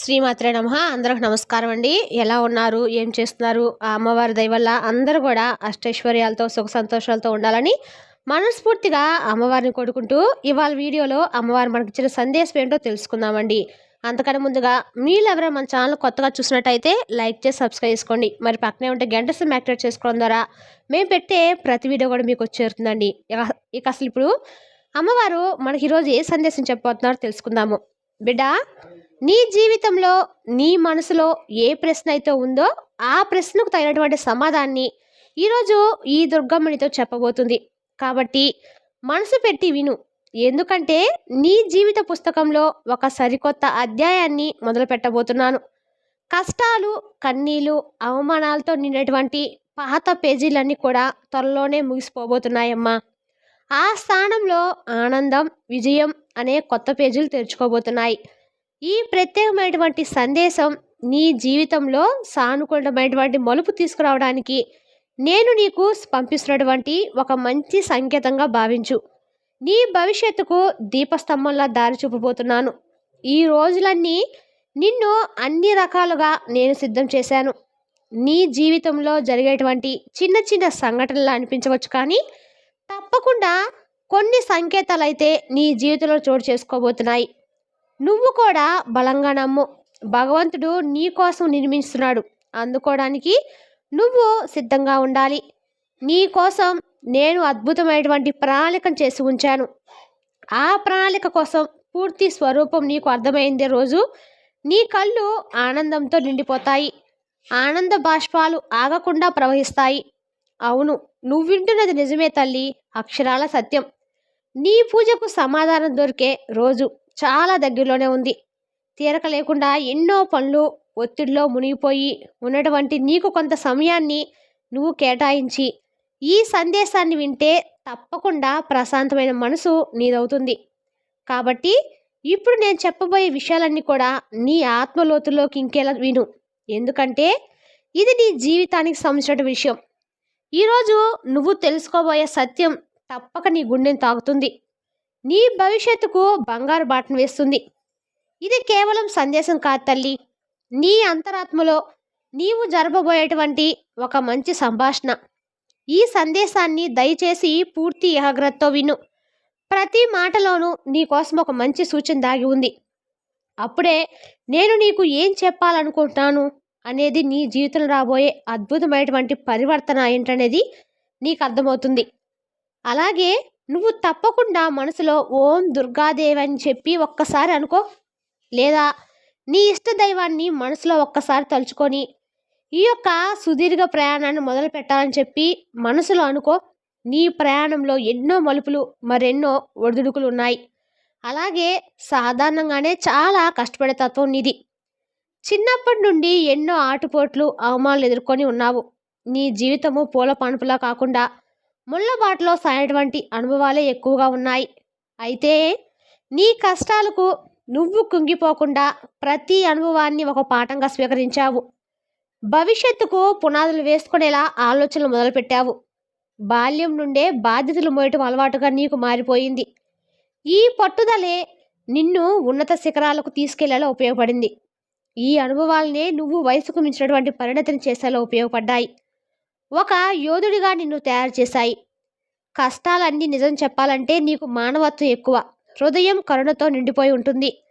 శ్రీమాత్రే నమ. అందరికి నమస్కారం అండి. ఎలా ఉన్నారు? ఏం చేస్తున్నారు? ఆ అమ్మవారి దయవల్ల అందరూ కూడా అష్టైశ్వర్యాలతో సుఖ సంతోషాలతో ఉండాలని మనస్ఫూర్తిగా అమ్మవారిని కొడుకుంటూ ఇవాళ వీడియోలో అమ్మవారు మనకి ఇచ్చిన సందేశం ఏంటో తెలుసుకుందామండి. అంతకన్నా ముందుగా మీరు ఎవరైనా మన ఛానల్ కొత్తగా చూసినట్టయితే లైక్ చేసి సబ్స్క్రైబ్ చేసుకోండి. మరి పక్కనే ఉంటే గంట సిమ్ యాక్టివేట్ చేసుకోవడం ద్వారా మేము పెట్టే ప్రతి వీడియో కూడా మీకు వచ్చేరుతుందండి ఇక ఇక అసలు ఇప్పుడు అమ్మవారు మనకి ఈరోజు ఏ సందేశం చెప్పబోతున్నారో తెలుసుకుందాము. బిడ్డా నీ జీవితంలో నీ మనసులో ఏ ప్రశ్న అయితే ఉందో ఆ ప్రశ్నకు తగినటువంటి సమాధానాన్ని ఈరోజు ఈ దుర్గమ్మనితో చెప్పబోతుంది. కాబట్టి మనసు పెట్టి విను. ఎందుకంటే నీ జీవిత పుస్తకంలో ఒక సరికొత్త అధ్యాయాన్ని మొదలు పెట్టబోతున్నాను. కష్టాలు కన్నీలు అవమానాలతో నిండినటువంటి పాత పేజీలన్నీ కూడా త్వరలోనే ముగిసిపోబోతున్నాయమ్మా. ఆ స్థానంలో ఆనందం విజయం అనే కొత్త పేజీలు తెరుచుకోబోతున్నాయి. ఈ ప్రత్యేకమైనటువంటి సందేశం నీ జీవితంలో సానుకూలమైనటువంటి మలుపు తీసుకురావడానికి నేను నీకు పంపిస్తున్నటువంటి ఒక మంచి సంకేతంగా భావించు. నీ భవిష్యత్తుకు దీపస్తంభంలా దారి చూపబోతున్నాను. ఈ రోజులన్నీ నిన్ను అన్ని రకాలుగా నేను సిద్ధం చేశాను. నీ జీవితంలో జరిగేటువంటి చిన్న చిన్న సంఘటనలు అనిపించవచ్చు కానీ తప్పకుండా కొన్ని సంకేతాలైతే నీ జీవితంలో చోటు చేసుకోబోతున్నాయి. నువ్వు కూడా బలంగా నమ్ము. భగవంతుడు నీ కోసం నిర్మిస్తున్నాడు. అందుకోవడానికి నువ్వు సిద్ధంగా ఉండాలి. నీ కోసం నేను అద్భుతమైనటువంటి ప్రణాళికను చేసి ఉంచాను. ఆ ప్రణాళిక కోసం పూర్తి స్వరూపం నీకు అర్థమైందే రోజు నీ కళ్ళు ఆనందంతో నిండిపోతాయి. ఆనంద బాష్పాలు ఆగకుండా ప్రవహిస్తాయి. అవును నువ్వు వింటున్నది నిజమే తల్లి అక్షరాల సత్యం. నీ పూజకు సమాధానం దొరికే రోజు చాలా దగ్గరలోనే ఉంది. తీరక లేకుండా ఎన్నో పనులు ఒత్తిడిలో మునిగిపోయి ఉన్నటువంటి నీకు కొంత సమయాన్ని నువ్వు కేటాయించి ఈ సందేశాన్ని వింటే తప్పకుండా ప్రశాంతమైన మనసు నీదవుతుంది. కాబట్టి ఇప్పుడు నేను చెప్పబోయే విషయాలన్నీ కూడా నీ ఆత్మలోతులోకి ఇంకేలా విను. ఎందుకంటే ఇది నీ జీవితానికి సంబంధించిన విషయం. ఈరోజు నువ్వు తెలుసుకోబోయే సత్యం తప్పక నీ గుండెని తాగుతుంది నీ భవిష్యత్తుకు బంగారు బాటను వేస్తుంది. ఇది కేవలం సందేశం కాదు తల్లి. నీ అంతరాత్మలో నీవు జరపబోయేటువంటి ఒక మంచి సంభాషణ. ఈ సందేశాన్ని దయచేసి పూర్తి ఏకాగ్రతతో విను. ప్రతి మాటలోనూ నీకోసం ఒక మంచి సూచన దాగి ఉంది. అప్పుడే నేను నీకు ఏం చెప్పాలనుకుంటున్నాను? అనేది నీ జీవితంలో రాబోయే అద్భుతమైనటువంటి పరివర్తన ఏంటనేది నీకు అర్థమవుతుంది. అలాగే నువ్వు తప్పకుండా మనసులో ఓం దుర్గాదేవి అని చెప్పి ఒక్కసారి అనుకో. లేదా నీ ఇష్ట దైవాన్ని మనసులో ఒక్కసారి తలుచుకొని ఈ యొక్క సుదీర్ఘ ప్రయాణాన్ని మొదలు పెట్టాలని చెప్పి మనసులో అనుకో. నీ ప్రయాణంలో ఎన్నో మలుపులు మరెన్నో ఒడిదుడుకులు ఉన్నాయి. అలాగే సాధారణంగానే చాలా కష్టపడే తత్వం నీది. చిన్నప్పటి నుండి ఎన్నో ఆటుపోట్లు అవమానాలు ఎదుర్కొని ఉన్నావు. నీ జీవితము పూల పనుపులా కాకుండా ముళ్ళబాటలో సాగినటువంటి అనుభవాలే ఎక్కువగా ఉన్నాయి. అయితే నీ కష్టాలకు నువ్వు కుంగిపోకుండా ప్రతి అనుభవాన్ని ఒక పాఠంగా స్వీకరించావు. భవిష్యత్తుకు పునాదులు వేసుకునేలా ఆలోచనలు మొదలుపెట్టావు. బాల్యం నుండే బాధ్యతలు మోయటం అలవాటుగా నీకు మారిపోయింది. ఈ పట్టుదలే నిన్ను ఉన్నత శిఖరాలకు తీసుకెళ్ళేలా ఉపయోగపడింది. ఈ అనుభవాలనే నువ్వు వయసుకు మించినటువంటి పరిణతిని చేసేలా ఉపయోగపడ్డాయి. ఒక యోధుడిగా నిన్ను తయారు చేశాయి. కష్టాలన్నీ నిజం చెప్పాలంటే నీకు మానవత్వం ఎక్కువ. హృదయం కరుణతో నిండిపోయి ఉంటుంది.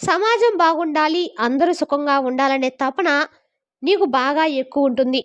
సమాజం బాగుండాలి అందరూ సుఖంగా ఉండాలనే తపన నీకు బాగా ఎక్కువ ఉంటుంది.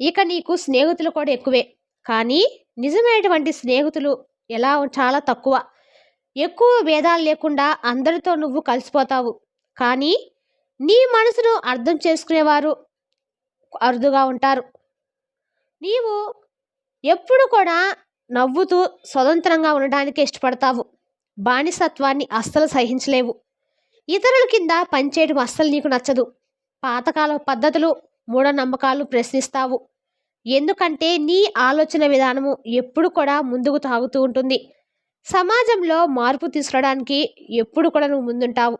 ఇక నీకు స్నేహితులు కూడా ఎక్కువే. కానీ నిజమైనటువంటి స్నేహితులు ఎలా చాలా తక్కువ. ఎక్కువ భేదాలు లేకుండా అందరితో నువ్వు కలిసిపోతావు. కానీ నీ మనసును అర్థం చేసుకునేవారు అరుదుగా ఉంటారు. నీవు ఎప్పుడు కూడా నవ్వుతూ స్వతంత్రంగా ఉండడానికి ఇష్టపడతావు. బానిసత్వాన్ని అస్సలు సహించలేవు. ఇతరుల కింద పనిచేయడం అస్సలు నీకు నచ్చదు. పాతకాల పద్ధతులు మూఢనమ్మకాలు ప్రశ్నిస్తావు. ఎందుకంటే నీ ఆలోచన విధానము ఎప్పుడు కూడా ముందుకు తాగుతూ ఉంటుంది. సమాజంలో మార్పు తీసుకురావడానికి ఎప్పుడు కూడా నువ్వు ముందుంటావు.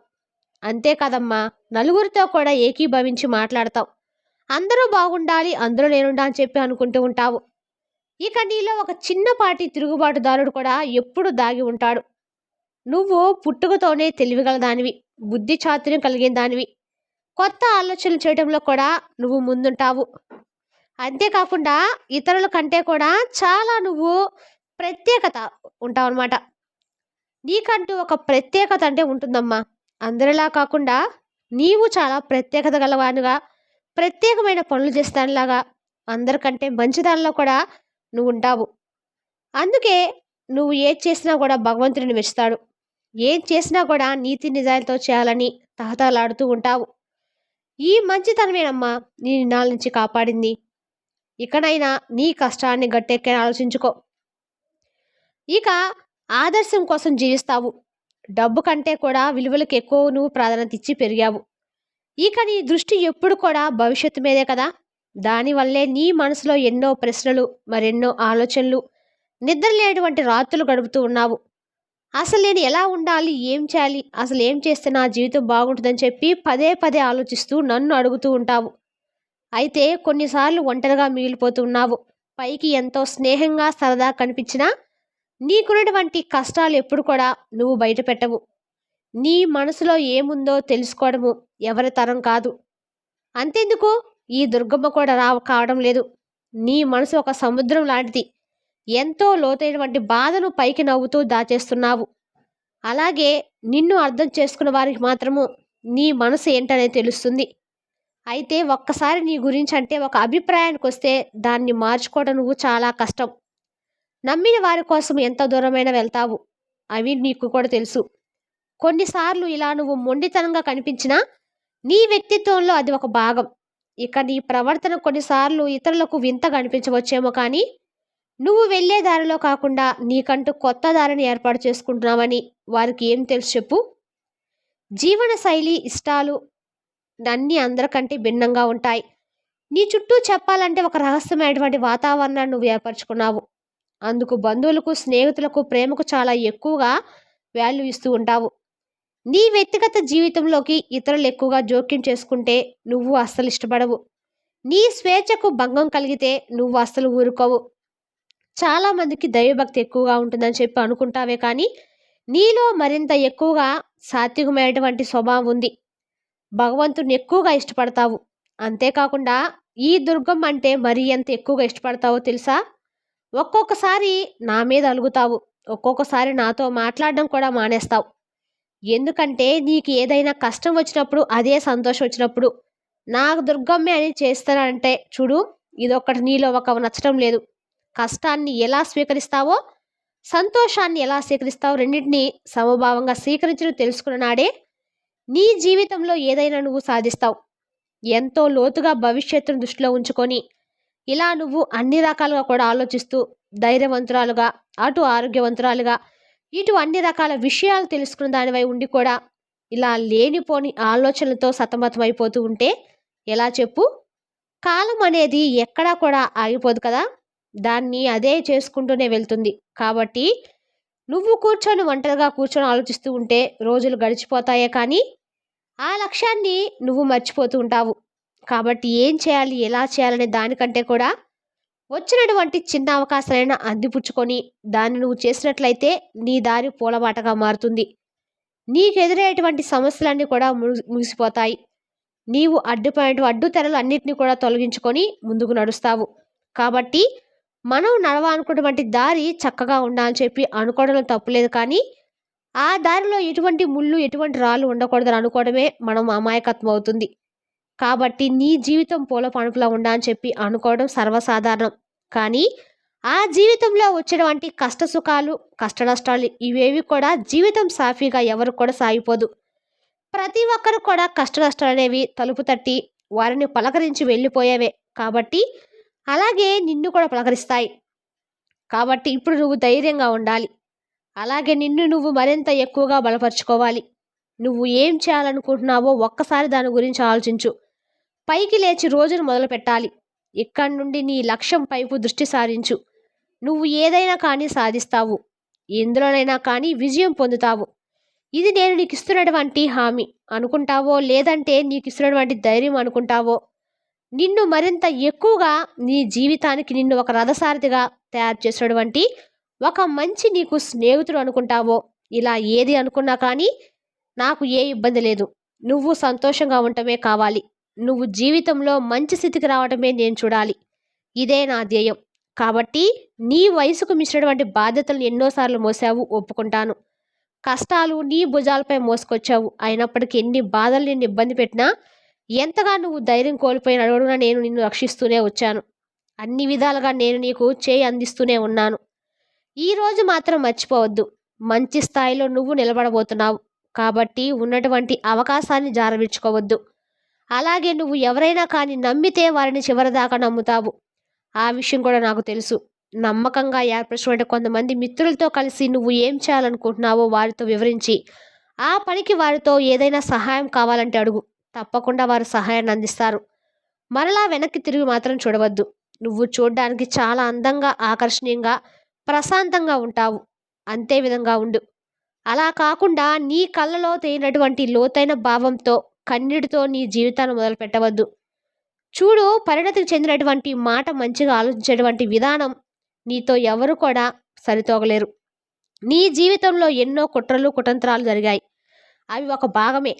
అంతే కదమ్మా. నలుగురితో కూడా ఏకీభవించి మాట్లాడతావు. అందరూ బాగుండాలి అందరూ నేనుండా అని చెప్పి అనుకుంటూ ఉంటావు. ఇక నీలో ఒక చిన్నపాటి తిరుగుబాటుదారుడు కూడా ఎప్పుడు దాగి ఉంటాడు. నువ్వు పుట్టుకతోనే తెలివిగల దానివి బుద్ధి చాతుర్యం కలిగిన దానివి కొత్త ఆలోచనలు చేయడంలో కూడా నువ్వు ముందుంటావు. అంతేకాకుండా ఇతరుల కంటే కూడా చాలా నువ్వు ప్రత్యేకత ఉంటావు అనమాట నీకంటూ ఒక ప్రత్యేకత అంటే ఉంటుందమ్మా. అందరిలా కాకుండా నీవు చాలా ప్రత్యేకత గలవానుగా ప్రత్యేకమైన పనులు చేస్తానిలాగా అందరికంటే మంచిదానిలో కూడా నువ్వు ఉంటావు అందుకే నువ్వు ఏది చేసినా కూడా భగవంతుడిని మెచ్చుతాడు. ఏం చేసినా కూడా నీతి నిజాయిలతో చేయాలని తహతలాడుతూ ఉంటావు. ఈ మంచితనమేనమ్మా నీ నాల నుంచి కాపాడింది. ఇకనైనా నీ కష్టాన్ని గట్టెక్కని ఆలోచించుకో. ఇక ఆదర్శం కోసం జీవిస్తావు. డబ్బు కంటే కూడా విలువలకు ఎక్కువ నువ్వు ప్రాధాన్యత ఇచ్చి పెరిగావు. ఇక నీ దృష్టి ఎప్పుడు కూడా భవిష్యత్తు మీదే కదా? దానివల్లే నీ మనసులో ఎన్నో ప్రశ్నలు మరెన్నో ఆలోచనలు నిద్రలేనటువంటి రాత్రులు గడుపుతూ ఉన్నావు. అసలు నేను ఎలా ఉండాలి? ఏం చేయాలి? అసలు ఏం చేస్తే నా జీవితం బాగుంటుందని చెప్పి పదే పదే ఆలోచిస్తూ నన్ను అడుగుతూ ఉంటావు. అయితే కొన్నిసార్లు ఒంటరిగా మిగిలిపోతూ ఉన్నావు. పైకి ఎంతో స్నేహంగా సరదా కనిపించినా నీకున్నటువంటి కష్టాలు ఎప్పుడు కూడా నువ్వు బయట పెట్టవు. నీ మనసులో ఏముందో తెలుసుకోవడము ఎవరి తరం కాదు. అంతెందుకు? ఈ దుర్గమ్మ కూడా రావ కావడం లేదు. నీ మనసు ఒక సముద్రం లాంటిది. ఎంతో లోతైనటువంటి బాధను పైకి నవ్వుతూ దాచేస్తున్నావు. అలాగే నిన్ను అర్థం చేసుకున్న వారికి మాత్రము నీ మనసు ఏంటనేది తెలుస్తుంది. అయితే ఒక్కసారి నీ గురించి అంటే ఒక అభిప్రాయానికి వస్తే దాన్ని మార్చుకోవడం నువ్వు చాలా కష్టం. నమ్మిన వారి కోసం ఎంత దూరమైనా వెళ్తావు? అవి నీకు కూడా తెలుసు. కొన్నిసార్లు ఇలా నువ్వు మొండితనంగా కనిపించినా నీ వ్యక్తిత్వంలో అది ఒక భాగం. ఇక నీ ప్రవర్తన కొన్నిసార్లు ఇతరులకు వింతగా అనిపించవచ్చేమో కానీ నువ్వు వెళ్ళే దారిలో కాకుండా నీకంటూ కొత్త దారిని ఏర్పాటు చేసుకుంటున్నావని వారికి ఏం తెలుసు చెప్పు? జీవన శైలి ఇష్టాలు అన్నీ అందరికంటే భిన్నంగా ఉంటాయి. నీ చుట్టూ చెప్పాలంటే ఒక రహస్యమైనటువంటి వాతావరణాన్ని నువ్వు ఏర్పరచుకున్నావు. అందుకు బంధువులకు స్నేహితులకు ప్రేమకు చాలా ఎక్కువగా వాల్యూ ఇస్తూ ఉంటావు. నీ వ్యక్తిగత జీవితంలోకి ఇతరులు ఎక్కువగా జోక్యం చేసుకుంటే నువ్వు అస్సలు ఇష్టపడవు. నీ స్వేచ్ఛకు భంగం కలిగితే నువ్వు అస్సలు ఊరుకోవు. చాలామందికి దైవభక్తి ఎక్కువగా ఉంటుందని చెప్పి అనుకుంటావే కానీ నీలో మరింత ఎక్కువగా సాత్వికమైనటువంటి స్వభావం ఉంది. భగవంతుని ఎక్కువగా ఇష్టపడతావు. అంతేకాకుండా ఈ దుర్గం అంటే మరీ ఎంత ఎక్కువగా ఇష్టపడతావో తెలుసా? ఒక్కొక్కసారి నా మీద అలుగుతావు. ఒక్కొక్కసారి నాతో మాట్లాడడం కూడా మానేస్తావు. ఎందుకంటే నీకు ఏదైనా కష్టం వచ్చినప్పుడు అదే సంతోషం వచ్చినప్పుడు నాకు దుర్గమ్మే అని చేస్తానంటే చూడు ఇదొక్కటి నీలో ఒక నచ్చడం లేదు. కష్టాన్ని ఎలా స్వీకరిస్తావో సంతోషాన్ని ఎలా స్వీకరిస్తావో రెండింటినీ సమభావంగా స్వీకరించడం తెలుసుకున్న నాడే నీ జీవితంలో ఏదైనా నువ్వు సాధిస్తావు. ఎంతో లోతుగా భవిష్యత్తును దృష్టిలో ఉంచుకొని ఇలా నువ్వు అన్ని రకాలుగా కూడా ఆలోచిస్తూ ధైర్యవంతురాలుగా అటు ఆరోగ్యవంతురాలుగా ఇటు అన్ని రకాల విషయాలు తెలుసుకున్న దానివై ఉండి కూడా ఇలా లేనిపోని ఆలోచనలతో సతమతమైపోతూ ఉంటే ఎలా చెప్పు? కాలం అనేది ఎక్కడా కూడా ఆగిపోదు కదా? దాన్ని అదే చేసుకుంటూనే వెళ్తుంది. కాబట్టి నువ్వు కూర్చొని ఒంటరిగా కూర్చొని ఆలోచిస్తూ ఉంటే రోజులు గడిచిపోతాయే కానీ ఆ లక్ష్యాన్ని నువ్వు మర్చిపోతూ ఉంటావు. కాబట్టి ఏం చేయాలి ఎలా చేయాలనే దానికంటే కూడా వచ్చినటువంటి చిన్న అవకాశాలైనా అందిపుచ్చుకొని దాన్ని నువ్వు చేసినట్లయితే నీ దారి పూలబాటగా మారుతుంది. నీకు ఎదురయ్యేటువంటి సమస్యలన్నీ కూడా ముగిసిపోతాయి. నీవు అడ్డుపోయిన అడ్డు తెరలు అన్నింటినీ కూడా తొలగించుకొని ముందుకు నడుస్తావు. కాబట్టి మనం నడవాలనుకున్నటువంటి దారి చక్కగా ఉండాలని చెప్పి అనుకోవడంలో తప్పులేదు కానీ ఆ దారిలో ఎటువంటి ముళ్ళు ఎటువంటి రాళ్ళు ఉండకూడదని అనుకోవడమే మనం అమాయకత్వం అవుతుంది. కాబట్టి నీ జీవితం పూల ఉండ ఉండాలని చెప్పి అనుకోవడం సర్వసాధారణం. కానీ ఆ జీవితంలో వచ్చినటువంటి కష్ట సుఖాలు కష్ట నష్టాలు ఇవేవి కూడా జీవితం సాఫీగా ఎవరు కూడా సాగిపోదు. ప్రతి ఒక్కరు కూడా కష్ట నష్టాలు అనేవి తలుపు తట్టి వారిని పలకరించి వెళ్ళిపోయేవే కాబట్టి అలాగే నిన్ను కూడా పలకరిస్తాయి. కాబట్టి ఇప్పుడు నువ్వు ధైర్యంగా ఉండాలి. అలాగే నిన్ను నువ్వు మరింత ఎక్కువగా బలపరుచుకోవాలి. నువ్వు ఏం చేయాలనుకుంటున్నావో ఒక్కసారి దాని గురించి ఆలోచించు. పైకి లేచి రోజును మొదలు పెట్టాలి ఇక్కడి నుండి నీ లక్ష్యం పైపు దృష్టి సారించు. నువ్వు ఏదైనా కానీ సాధిస్తావు. ఎందులోనైనా కానీ విజయం పొందుతావు. ఇది నేను నీకు ఇస్తున్నటువంటి హామీ. అనుకుంటావో లేదంటే నీకు ఇస్తున్నటువంటి ధైర్యం అనుకుంటావో? నిన్ను మరింత ఎక్కువగా నీ జీవితానికి నిన్ను ఒక రథసారథిగా తయారు చేసినటువంటి ఒక మంచి నీకు స్నేహితుడు అనుకుంటావో? ఇలా ఏది అనుకున్నా కానీ నాకు ఏ ఇబ్బంది లేదు. నువ్వు సంతోషంగా ఉండటమే కావాలి. నువ్వు జీవితంలో మంచి స్థితికి రావడమే నేను చూడాలి. ఇదే నా ధ్యేయం. కాబట్టి నీ వయసుకు మించినటువంటి బాధ్యతలను ఎన్నోసార్లు మోసావు ఒప్పుకుంటాను. కష్టాలు నీ భుజాలపై మోసుకొచ్చావు. అయినప్పటికీ ఎన్ని బాధలు నిన్ను ఇబ్బంది పెట్టినా ఎంతగా నువ్వు ధైర్యం కోల్పోయిన అడుగున నేను నిన్ను రక్షిస్తూనే వచ్చాను. అన్ని విధాలుగా నేను నీకు చేయి అందిస్తూనే ఉన్నాను. ఈరోజు మాత్రం మర్చిపోవద్దు. మంచి స్థాయిలో నువ్వు నిలబడబోతున్నావు. కాబట్టి ఉన్నటువంటి అవకాశాన్ని జారవించుకోవద్దు అలాగే నువ్వు ఎవరైనా కానీ నమ్మితే వారిని చివరిదాకా నమ్ముతావు. ఆ విషయం కూడా నాకు తెలుసు. నమ్మకంగా ఏర్పరచుకుంటే కొంతమంది మిత్రులతో కలిసి నువ్వు ఏం చేయాలనుకుంటున్నావో వారితో వివరించి ఆ పనికి వారితో ఏదైనా సహాయం కావాలంటే అడుగు. తప్పకుండా వారు సహాయాన్ని అందిస్తారు. మరలా వెనక్కి తిరిగి మాత్రం చూడవద్దు. నువ్వు చూడడానికి చాలా అందంగా ఆకర్షణీయంగా ప్రశాంతంగా ఉంటావు. అంతే విధంగా ఉండు. అలా కాకుండా నీ కళ్ళలో తేనటువంటి లోతైన భావంతో కన్నీటితో నీ జీవితాన్ని మొదలు పెట్టవద్దు. చూడు పరిణతికి చెందినటువంటి మాట మంచిగా ఆలోచించేటువంటి విధానం నీతో ఎవరు కూడా సరితోగలేరు. నీ జీవితంలో ఎన్నో కుట్రలు కుతంత్రాలు జరిగాయి. అవి ఒక భాగమే.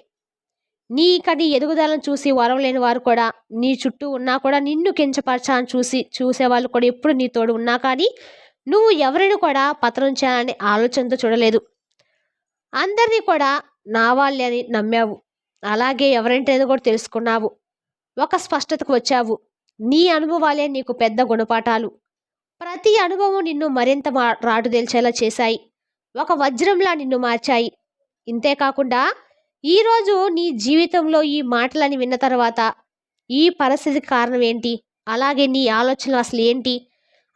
నీ కని ఎదుగుదలను చూసి వరవలేని వారు కూడా నీ చుట్టూ ఉన్నా కూడా నిన్ను కించపరచాలని చూసి చూసేవాళ్ళు కూడా ఎప్పుడు నీ తోడు ఉన్నా కానీ నువ్వు ఎవరిని కూడా పతనం చేయాలనే ఆలోచనతో చూడలేదు. అందరినీ కూడా నా వాళ్ళే అని నమ్మావు. అలాగే ఎవరంటేదో కూడా తెలుసుకున్నావు. ఒక స్పష్టతకు వచ్చావు. నీ అనుభవాలే నీకు పెద్ద గుణపాఠాలు. ప్రతి అనుభవం నిన్ను మరింత మా రాటుదేల్చేలా చేశాయి. ఒక వజ్రంలా నిన్ను మార్చాయి. ఇంతేకాకుండా ఈరోజు నీ జీవితంలో ఈ మాటలని విన్న తర్వాత ఈ పరిస్థితికి కారణం ఏంటి? అలాగే నీ ఆలోచనలు అసలు ఏంటి?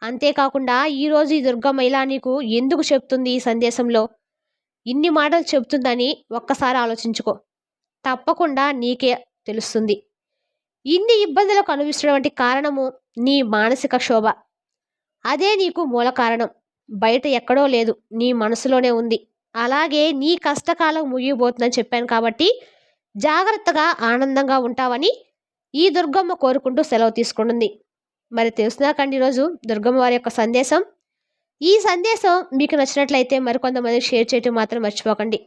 అంతేకాకుండా ఈరోజు ఈ దుర్గమ్మ ఇలా నీకు ఎందుకు చెప్తుంది ఈ సందేశంలో? ఇన్ని మాటలు చెప్తుందని ఒక్కసారి ఆలోచించుకో. తప్పకుండా నీకే తెలుస్తుంది. ఇన్ని ఇబ్బందులకు అనుభవిస్తున్నటువంటి కారణము నీ మానసిక క్షోభ. అదే నీకు మూల కారణం. బయట ఎక్కడో లేదు. నీ మనసులోనే ఉంది. అలాగే నీ కష్టకాలం ముగియబోతుందని చెప్పాను కాబట్టి జాగ్రత్తగా ఆనందంగా ఉంటావని ఈ దుర్గమ్మ కోరుకుంటూ సెలవు తీసుకుంటుంది. మరి తెలుసునాకండి ఈరోజు దుర్గమ్మ వారి యొక్క సందేశం? ఈ సందేశం మీకు నచ్చినట్లయితే మరికొంతమంది షేర్ చేయటం మాత్రం మర్చిపోకండి.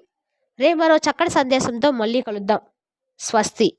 రేపు మరో చక్కటి సందేశంతో మళ్ళీ కలుద్దాం. స్వస్తి.